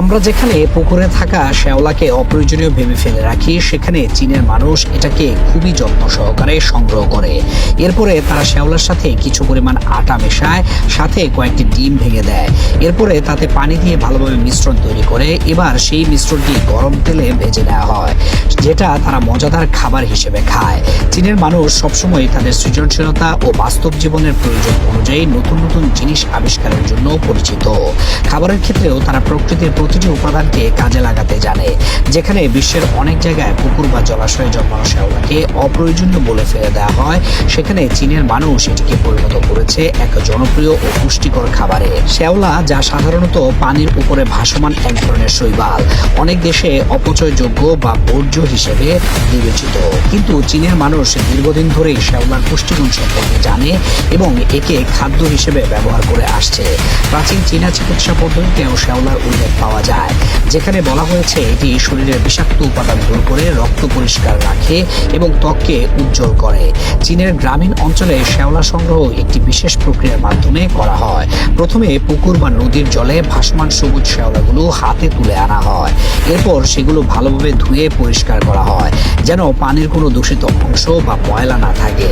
আমরা যেখানে পুকুরে থাকা শ্যাওলাকে অপ্রয়োজনীয় ভেবে ফেলে রাখি, সেখানে চীনের মানুষ এটাকে খুবই যত্ন সহকারে সংগ্রহ করে। এরপরে তারা শ্যাওলার সাথে কিছু পরিমাণ আটা মেশায়, সাথে কয়েকটি ডিম ভেঙে দেয়। এরপরে তাতে পানি দিয়ে ভালোভাবে মিশ্রণ তৈরি করে, এবার সেই মিশ্রণটি গরম তেলে ভেজে নেওয়া হয়, যেটা তারা মজাদার খাবার হিসেবে খায়। চীনের মানুষ সবসময় তাদের সৃজনশীলতা ও বাস্তব জীবনের প্রয়োজন অনুযায়ী নতুন নতুন জিনিস আবিষ্কারের জন্য পরিচিত। খাবারের ক্ষেত্রেও তারা প্রকৃতির প্রতিটি উপাদানকে কাজে লাগাতে জানে, যেখানে বিশ্বের অনেক জায়গায় পুকুর বা জলাশয়ে জন্মানো শ্যাওলাকে অপ্রয়োজনীয় বলে ফেলে দেওয়া হয়। সেখানে চীনের মানুষ এটিকে পরিণত করেছে এক জনপ্রিয় ও পুষ্টিকর খাবারে। শ্যাওলা যা সাধারণত পানির উপরে ভাসমান এক ধরনের শৈবাল, অনেক দেশে অপচয়যোগ্য বা বর্জ্য হিসেবে বিবেচিত। কিন্তু চীনের মানুষ দীর্ঘদিন ধরেই শ্যাওলার পুষ্টিগুণ সম্পর্কে জানে এবং একে খাদ্য হিসেবে ব্যবহার করে আসছে। প্রাচীন চীনা চিকিৎসা পদ্ধতিতেও শ্যাওলার উল্লেখ পাওয়া যায়। যেখানে বলা হয়েছে এটি শরীরের বিষাক্ত উপাদান দূর করে রক্ত পরিষ্কার রাখে এবং ত্বককে উজ্জ্বল করে। চীনের গ্রামীণ অঞ্চলে শ্যাওলা সংগ্রহ একটি বিশেষ প্রক্রিয়ার মাধ্যমে করা হয়। প্রথমে পুকুর বা নদীর জলে ভাসমান সবুজ শ্যাওলাগুলো হাতে তুলে আনা হয়। এরপর সেগুলো ভালোভাবে ধুয়ে পরিষ্কার করা হয়, যেন পানির কোনো দূষিত অংশ বা ময়লা না থাকে।